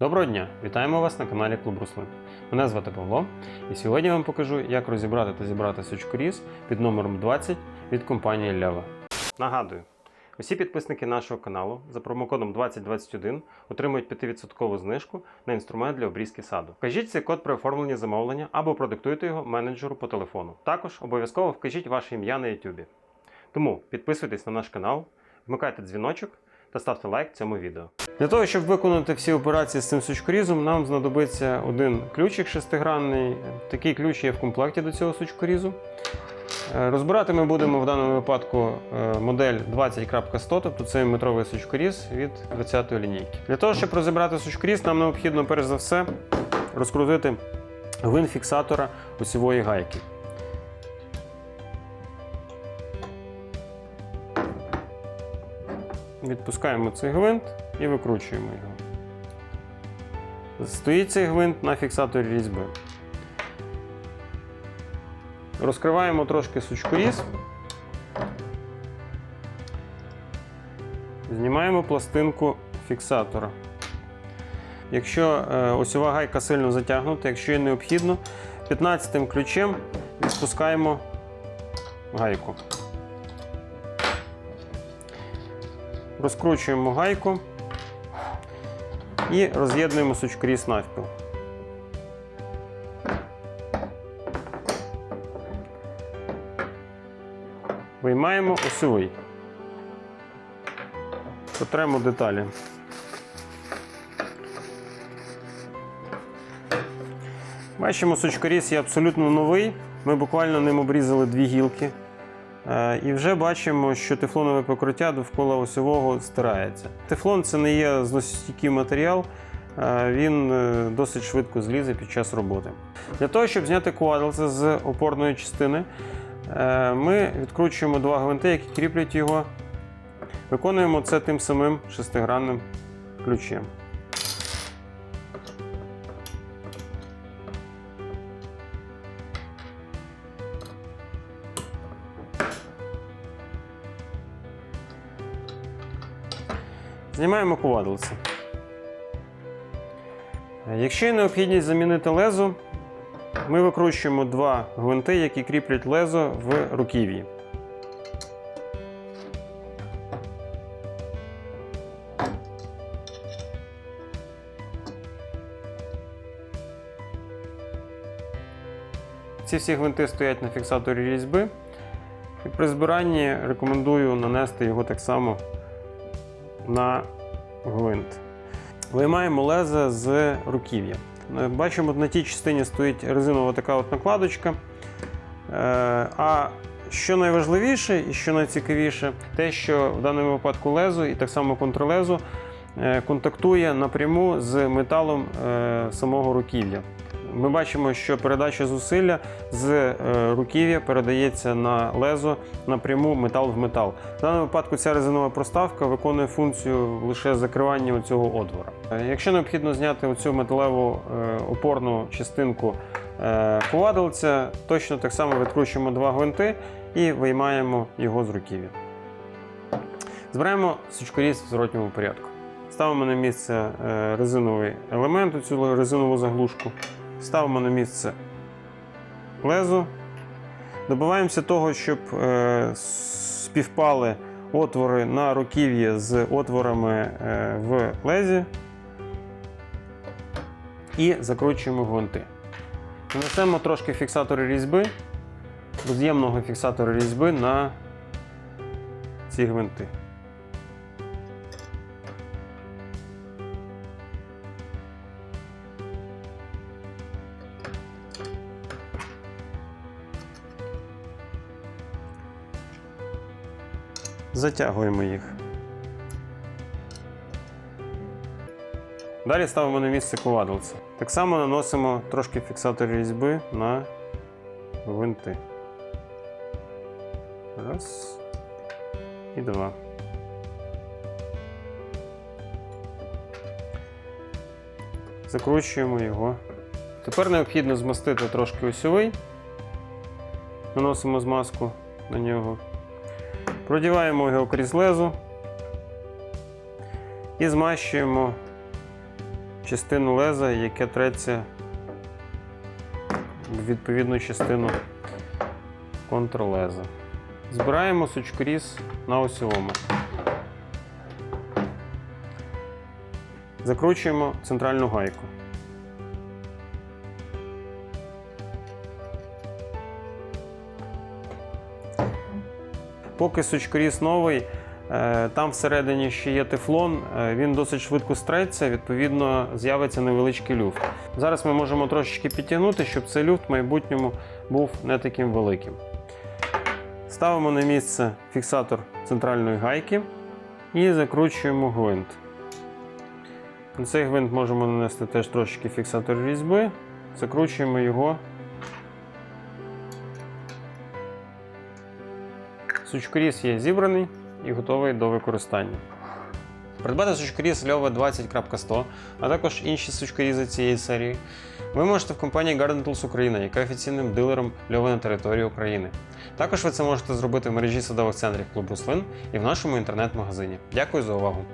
Доброго дня! Вітаємо вас на каналі Клуб Руслин. Мене звати Павло, і сьогодні я вам покажу, як розібрати та зібрати сучкоріз під номером 20 від компанії Лява. Нагадую, усі підписники нашого каналу за промокодом 2021 отримують 5% знижку на інструмент для обрізки саду. Вкажіть цей код при оформленні замовлення або продиктуйте його менеджеру по телефону. Також обов'язково вкажіть ваше ім'я на YouTube. Тому підписуйтесь на наш канал, вмикайте дзвіночок та ставте лайк цьому відео. Для того, щоб виконати всі операції з цим сучкорізом, нам знадобиться один ключик шестигранний. Такий ключ є в комплекті до цього сучкорізу. Е, Розбирати ми будемо в даному випадку е, модель 20.100, тобто це метровий сучкоріз від 20-ї лінійки. Для того, щоб розібрати сучкоріз, нам необхідно перш за все розкрутити гвинт фіксатора осьової гайки. Відпускаємо цей гвинт і викручуємо його. Стоїть цей гвинт на фіксаторі різьби. Розкриваємо трошки сучкоріз. Знімаємо пластинку фіксатора. Якщо е, осьова гайка сильно затягнута, якщо є необхідно, 15 ключем відпускаємо гайку. Розкручуємо гайку і роз'єднуємо сучкоріз навпіл. Виймаємо осьовий. Потремо деталі. Бачимо, сучкоріз є абсолютно новий. Ми буквально ним обрізали дві гілки. Е, І вже бачимо, що тефлонове покриття довкола осьового стирається. Тефлон це не є зносостійкий матеріал, е, він е, досить швидко злізе під час роботи. Для того, щоб зняти квадрилце з опорної частини, ми відкручуємо два гвинти, які кріплять його. Виконуємо це тим самим шестигранним ключем. Знімаємо ковадлице. Якщо є необхідність замінити лезо, ми викручуємо два гвинти, які кріплять лезо в руків'ї. Ці всі гвинти стоять на фіксаторі різьби. І при збиранні рекомендую нанести його так само на гвинт. Виймаємо лезо з руків'я. Е, Бачимо, на тій частині стоїть резинова така от накладочка. Е, А що найважливіше і що найцікавіше, те, що в даному випадку лезо і так само контрлезо е, контактує напряму з металом самого руків'я. Ми бачимо, що передача зусилля з е, руків'я передається на лезо напряму метал в метал. В даному випадку ця резинова проставка виконує функцію лише закривання цього отвора. Е, Якщо необхідно зняти оцю металеву е, опорну частинку ковадилця, точно так само відкручуємо два гвинти і виймаємо його з руків'я. Збираємо сучкоріз в зворотньому порядку. Ставимо на місце резиновий елемент, цю резинову заглушку. Ставимо на місце лезо. Добиваємося того, щоб е, співпали отвори на руків'ї з отворами е, в лезі. І закручуємо гвинти. Нанесемо трошки фіксатори різьби, роз'ємного фіксатора різьби на ці гвинти. Затягуємо їх. Далі ставимо на місце ковадилце. Так само наносимо трошки фіксатор різьби на гвинти. Раз. І два. Закручуємо його. Тепер необхідно змастити трошки осьовий. Наносимо змазку на нього. Продіваємо його крізь лезо і змащуємо частину леза, яке треться в відповідну частину контрлеза. Збираємо сучкоріз на осьовому. Закручуємо центральну гайку. Поки сучкоріз новий, е, там всередині ще є тефлон, е, він досить швидко стреться, відповідно, з'явиться невеличкий люфт. Зараз ми можемо трошечки підтягнути, щоб цей люфт в майбутньому був не таким великим. Ставимо на місце фіксатор центральної гайки і закручуємо гвинт. На цей гвинт можемо нанести теж трошечки фіксатор різьби, закручуємо його. Сучкоріз є зібраний і готовий до використання. Придбати сучкоріз Льова 20.100, а також інші сучкорізи цієї серії, ви можете в компанії Garden Tools Україна, яка офіційним дилером Льова на території України. Також ви це можете зробити в мережі садових центрів клуб рослин і в нашому інтернет-магазині. Дякую за увагу!